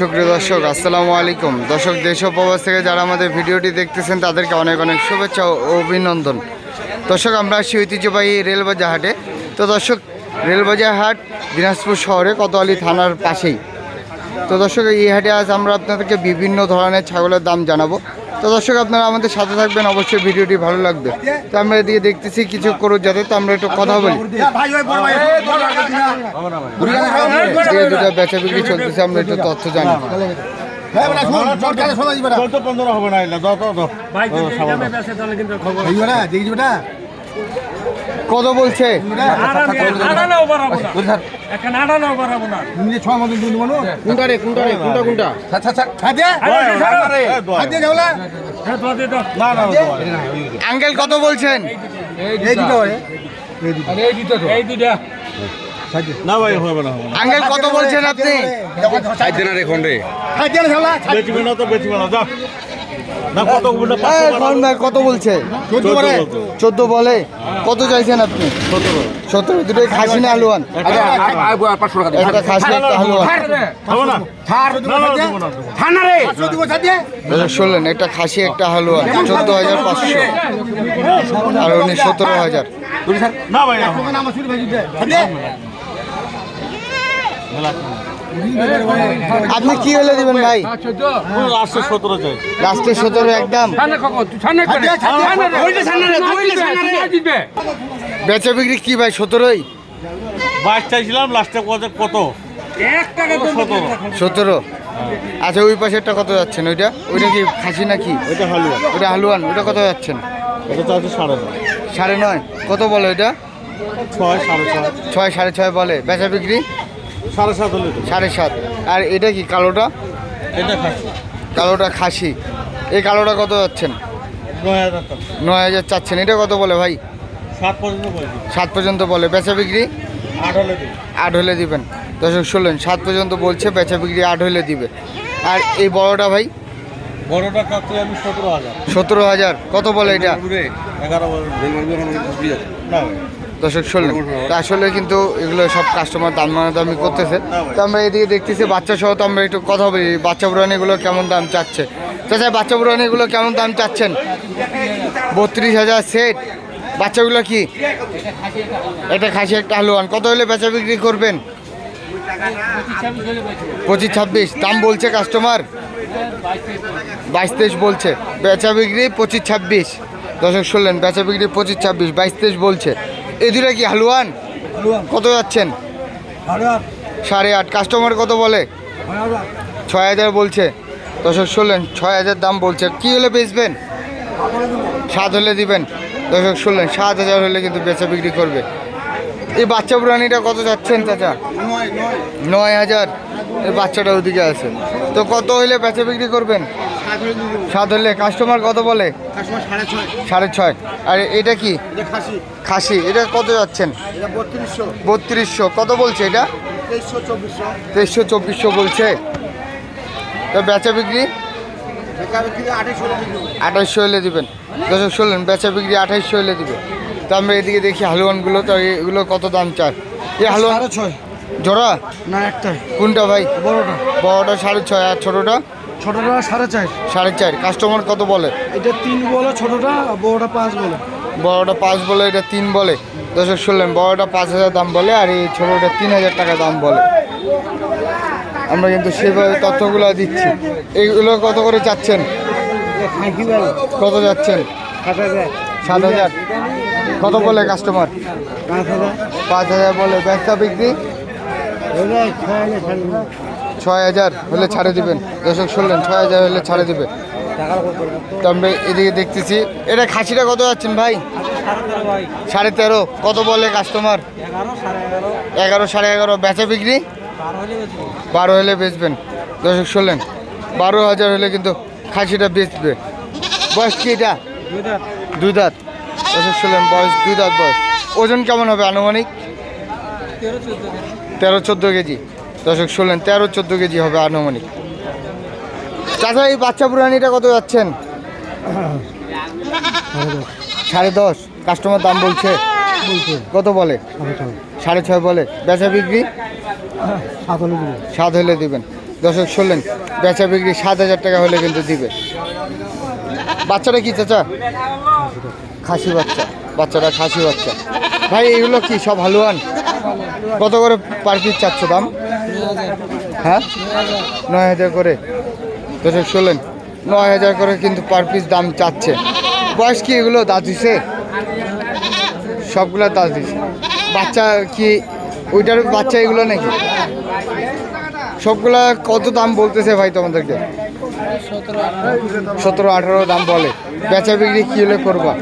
সুপ্রিয় দর্শক, আসসালামু আলাইকুম। দর্শক, দেশ প্রবাস থেকে যারা আমাদের ভিডিওটি দেখতেছেন, তাদেরকে অনেক অনেক শুভেচ্ছা ও অভিনন্দন। দর্শক, আমরা আসছি ঐতিহ্যবাহী রেলবাজার হাটে। তো দর্শক, রেলবাজার হাট দিনাজপুর শহরে কতোয়ালি থানার পাশেই। তো দর্শক, এই হাটে আজ আমরা আপনাদেরকে বিভিন্ন ধরনের ছাগলের দাম জানাব। তো দর্শক আপনারা আমাদের সাথে থাকবেন। অবশ্যই ভিডিওটি ভালো লাগবে। তো আমরা এদিকে দেখতেছি কিছু করো যাতে তো আমরা একটু কথা বলি। দুটা দুটো বেচা বিক্রি চলতেছে আমরা একটু তথ্য জানি। হবে না কত বলছে কোনটা রে কোনটা রে কোনটা কোনটা হ্যাঁ আঙ্কেল কত বলছেন না ভাই হবে না হবে আঙ্কেল কত বলছেন আপনি না তো বেচবে না ভাই কত বলছে চোদ্দ বলে কত চাইছেন আপনি সতেরো দুটোই খাসি না হালুয়ান একটা খাসি একটা হালুয়ান। শুনলেন একটা খাসি একটা হালুয়ান চোদ্দ হাজার পাঁচশো আর উনি সতেরো হাজার না ভাই। আপনি কি হলে দিবেন ভাই? লাস্টে সতেরো চাই লাস্টে সতেরো একদম। ওইটা ওইটা বেচা বিক্রি কি ভাই, সতেরোই? বাইশ চাইছিলাম লাস্টে কত সতেরো। আচ্ছা ওই পাশেরটা কত যাচ্ছেন ওইটা? ওইটা কি খাসি নাকি? এটা হালুয়ান ওটা হালুয়ান ওটা কত যাচ্ছেন? সাড়ে নয় সাড়ে নয়। কত বলে ওইটা? ছয়, সাড়ে ছয়। ছয়, সাড়ে ছয় বলে। বেচা বিক্রি? সাড়ে সাত হলে সাড়ে সাত। আর এটা কি কালোটা? এটা খাচ্ছি কালোটা খাসি। এই কালোটা কত যাচ্ছেন? নয় হাজার নয় হাজার চাচ্ছেন। এটা কত বলে ভাই? সাত পর্যন্ত বলছি সাত পর্যন্ত বলে। বেচা বিক্রি? আট হলে আট হলে দিবেন। দর্শক শুনলেন সাত পর্যন্ত বলছে বেচা বিক্রি আট হলে দিবে। আর এই বড়টা ভাই? বড়টা কাটতে আমি সতেরো হাজার। সতেরো হাজার। কত বলে এটা? এগারো দর্শক শুনলেন। তো আসলে কিন্তু এগুলো সব কাস্টমার দাম দামি করতেছে। তো আমরা এদিকে দেখতেছি বাচ্চা সহ তো আমরা একটু কথা বলি, বাচ্চা বুড়ানিগুলো কেমন দাম চাচ্ছে? চাচা, বাচ্চা বুড়ানিগুলো কেমন দাম চাচ্ছেন? বত্রিশ হাজার সেট বাচ্চাগুলো কি? এটা খাসি একটা হালুয়ান কত হলে বেচা বিক্রি করবেন? পঁচিশ ছাব্বিশ। দাম বলছে কাস্টমার বাইশ তেইশ বলছে। বেচা বিক্রি পঁচিশ ছাব্বিশ। দর্শক শুনলেন, বেচা বিক্রি পঁচিশ ছাব্বিশ, বাইশ তেইশ বলছে। এই দুটা কি হালুয়ান? কত যাচ্ছেন? সাড়ে আট। কাস্টমার কত বলে? ছয় হাজার। বলছে। দর্শক শুনলেন ছয় হাজার দাম বলছে। কি হলে বেচবেন? সাত হলে দিবেন। দর্শক শুনলেন সাত হাজার হলে কিন্তু বেচা বিক্রি করবে। এই বাচ্চা প্রাণীটা কত যাচ্ছেন চাচা? নয় হাজার। এই বাচ্চাটা ওদিকে আছে। তো কত হইলে বেচা বিক্রি করবেন? সাত হলে কাস্টমার কত বলে? সাড়ে ছয়। আর এটা কি? খাসি। এটা কত যাচ্ছেন? বত্রিশশো। কত বলছে এটা? তেইশশো চব্বিশশো বলছে। তো বেচা বিক্রি? আঠাইশশো হলে দিবেন। দর্শক, শুনলেন, বেচা বিক্রি আঠাইশশো হলে দিবে তো আমরা এদিকে দেখি হালুয়ানগুলো, তো এগুলো কত দাম চায় এই হালুয়ান ছয়। জোড়া? না একটাই। কোনটা ভাই? বড়টা। বড়টা সাড়ে ছয় আর ছোটোটা? ছোটটা সাড়ে চার। সাড়ে চার। কাস্টমার কত বলে? এটা তিন বলে ছোটটা বড়টা পাঁচ বলে। বড়টা পাঁচ বলে এটা তিন বলে। দর্শক শুনলেন বড়টা পাঁচ হাজার দাম বলে আর এই ছোটোটা তিন হাজার টাকা দাম বলে। আমরা কিন্তু সেভাবে তথ্যগুলো দিচ্ছি। এইগুলো কত করে চাচ্ছেন? কত যাচ্ছেন? সাত হাজার। কত বলে কাস্টমার? পাঁচ হাজার বলে। ব্যবসা বিক্রি? ছয় হাজার হলে ছাড়ে দিবেন। দর্শক শুনলেন, ছয় হাজার হলে ছাড়ে দিবে। তো আমরা এদিকে দেখতেছি, এটা খাসিটা কত যাচ্ছেন ভাই? সাড়ে তেরো। কত বলে কাস্টমার এগারো সাড়ে এগারো। বেচা বিক্রি? বারো হলে বেচবেন। দর্শক শুনলেন, বারো হাজার হলে কিন্তু খাসিটা বেচবে। বয়স কি এটা? দুই দাঁত। দর্শক শুনলেন, বয়স দুই দাঁত বয়স। ওজন কেমন হবে আনুমানিক? তেরো চোদ্দ কেজি। দর্শক শুনলেন তেরো চোদ্দ কেজি হবে আনুমানিক। চাচা এই বাচ্চা পুরানিটা কত যাচ্ছেন? সাড়ে দশ। কাস্টমার দাম বলছে। কত বলে? সাড়ে ছয়। বলে। বেচা বিক্রি? সাত হলে সাত হলে দিবেন। দর্শক শুনলেন বেচা বিক্রি সাত হাজার টাকা হলে কিন্তু দিবে। বাচ্চাটা কি চাচা? খাসি বাচ্চা। বাচ্চাটা খাসি বাচ্চা। ভাই এগুলো কি সব হালুয়ান? কত করে পার পিস চাচ্ছ দাম? হ্যাঁ? নয় হাজার করে। দর্শক, শুনলেন? নয় হাজার করে কিন্তু পার পিস দাম চাচ্ছে। বয়স কি এগুলো? দাঁত দিছে? সবগুলো দাঁত দিছে। বাচ্চা কি ওইটার বাচ্চা এগুলো নাকি? সবগুলা কত দাম বলতেছে ভাই তোমাদেরকে? সতেরো, আঠারো দাম বলে। বেচা বিক্রি কি হলে করবা?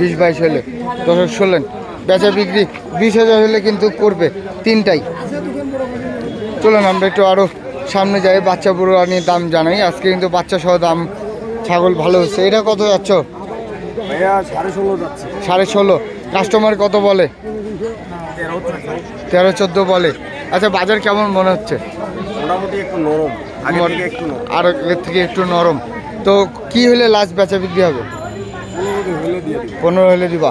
বিশ বাইশ হলে। দর্শক, শুনলেন? বেচা বিক্রি বিশ হাজার হলে কিন্তু করবে তিনটাই। চলুন আমরা একটু আরও সামনে যাই বাচ্চা বুড়ো নিয়ে দাম জানাই। আজকে কিন্তু বাচ্চা সহ দাম ছাগল ভালো হচ্ছে। এটা কত যাচ্ছ? সাড়ে ষোলো কাস্টমার কত বলে? তেরো চোদ্দ। বলে। আচ্ছা বাজার কেমন মনে হচ্ছে? আর এর থেকে একটু নরম। তো কি হলে লাস্ট বেচা বিক্রি হবে? পনেরো হলে দিবা।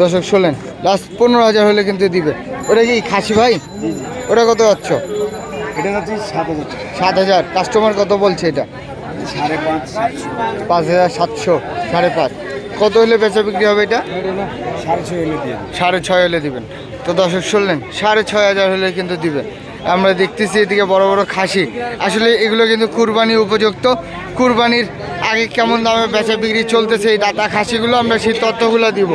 দর্শক শোলেন লাস্ট পনেরো হাজার হলে কিন্তু দিবে। ওটা কি খাসি ভাই? ওটা কত যাচ্ছ? এটা সাত হাজার সাত হাজার। কাস্টমার কত বলছে এটা? সাড়ে পাঁচ পাঁচ হাজার সাতশো সাড়ে পাঁচ। কত হলে বেচা বিক্রি হবে এটা? সাড়ে ছয় হলে দিয়ে সাড়ে ছয় হলে দিবেন। তো দর্শক শুনলেন সাড়ে ছয় হাজার হলে কিন্তু দিবেন আমরা দেখতেছি এদিকে বড় বড় খাসি। আসলে এগুলো কিন্তু কুরবানি উপযুক্ত। কুরবানির আগে কেমন দামে বেচা বিক্রি চলতেছে এই দাতা খাসিগুলো, আমরা সেই তথ্যগুলো দিব।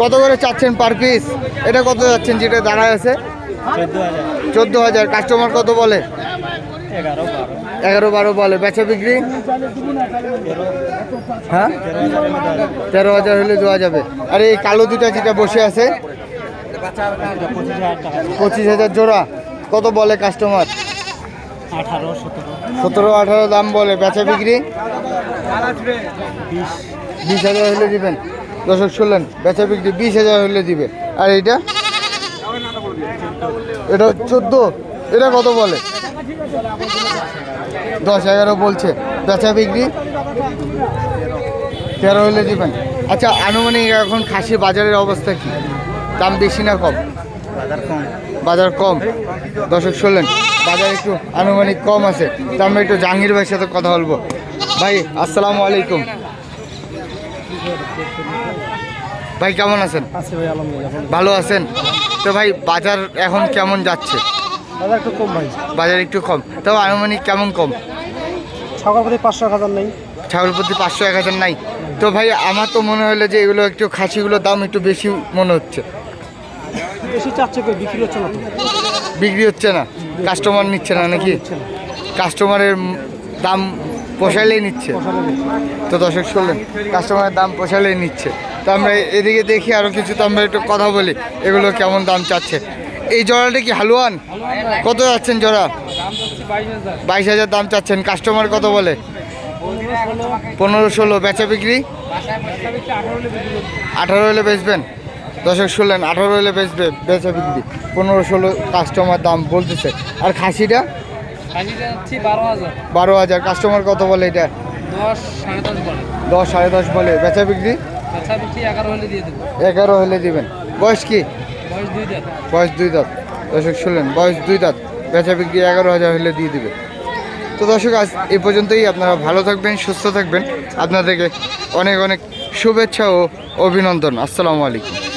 কত করে চাচ্ছেন পার পিস এটা কত যাচ্ছেন যেটা দাঁড়ায় আছে? চোদ্দ হাজার। কাস্টমার কত বলে? এগারো বারো বলে। বেচা বিক্রি? হ্যাঁ? তেরো হাজার হলে দেওয়া যাবে। আর, এই কালো দুটা যেটা বসে আছে, পঁচিশ হাজার জোড়া। কত বলে কাস্টমার সতেরো। আঠারো দাম বলে বেচা বিক্রি? বিশ। হাজার হলে দিবেন। দর্শক শুনলেন বেচা বিক্রি বিশ হাজার হলে দিবে। আর এইটা? এটা চোদ্দ। এটা কত বলে? দশ এগারো বলছে। বেচা বিক্রি? তেরো হলে দিবেন। আচ্ছা আনুমানিক এখন খাসি বাজারের অবস্থা কি? দাম বেশি না কম? বাজার কম। দর্শক শুনলেন বাজার একটু আনুমানিক কম আছে তো আমরা একটু জাহাঙ্গীর ভাইয়ের সাথে কথা বলব। ভাই আসসালামু আলাইকুম। ভাই কেমন আছেন? ভালো। আছেন? তো ভাই বাজার এখন কেমন যাচ্ছে? দাদা একটু কম ভাই। বাজার একটু কম তবে আনুমানিক কেমন কম? সকাল প্রতি পাঁচশো এক হাজার নেই। ছাগল প্রতি পাঁচশো এক হাজার নাই। তো ভাই আমার তো মনে হলো যে এগুলো একটু খাসিগুলোর দাম একটু বেশি মনে হচ্ছে। বেশি চাচ্ছে কই? বিক্রি হচ্ছে না বিক্রি হচ্ছে না। কাস্টমার নিচ্ছে না নাকি? কাস্টমারের দাম পোষাইলেই নিচ্ছে। তো দর্শক শুনলেন? কাস্টমারের দাম পোষাইলেই নিচ্ছে। তো আমরা এদিকে দেখি আরও কিছু তো আমরা একটু কথা বলি। এগুলো কেমন দাম চাচ্ছে? এই জোড়াটা কি হালুয়ান? কত যাচ্ছেন জোড়া? বাইশ হাজার দাম চাচ্ছেন। কাস্টমার কত বলে? পনেরো ষোলো। বেচা বিক্রি? আঠারো হলে বেচবেন? দর্শক শুনলেন আঠারো হলে বেচবে বেচা বিক্রি। পনেরো ষোলো কাস্টমার দাম বলতেছে। আর খাসিটা? বারো হাজার। কাস্টমার কত বলে এটা? দশ সাড়ে দশ বলে। বেচা বিক্রি? এগারো হলে দিবেন। বয়স কি? বয়স দুই দাঁত। দর্শক শুনলেন বয়স দুই দাঁত। বেচা বিক্রি এগারো হাজার হলে দিয়ে দিবে তো দর্শক আজ এই পর্যন্তই। আপনারা ভালো থাকবেন সুস্থ থাকবেন। আপনাদেরকে অনেক অনেক শুভেচ্ছা ও অভিনন্দন। আসসালামু আলাইকুম।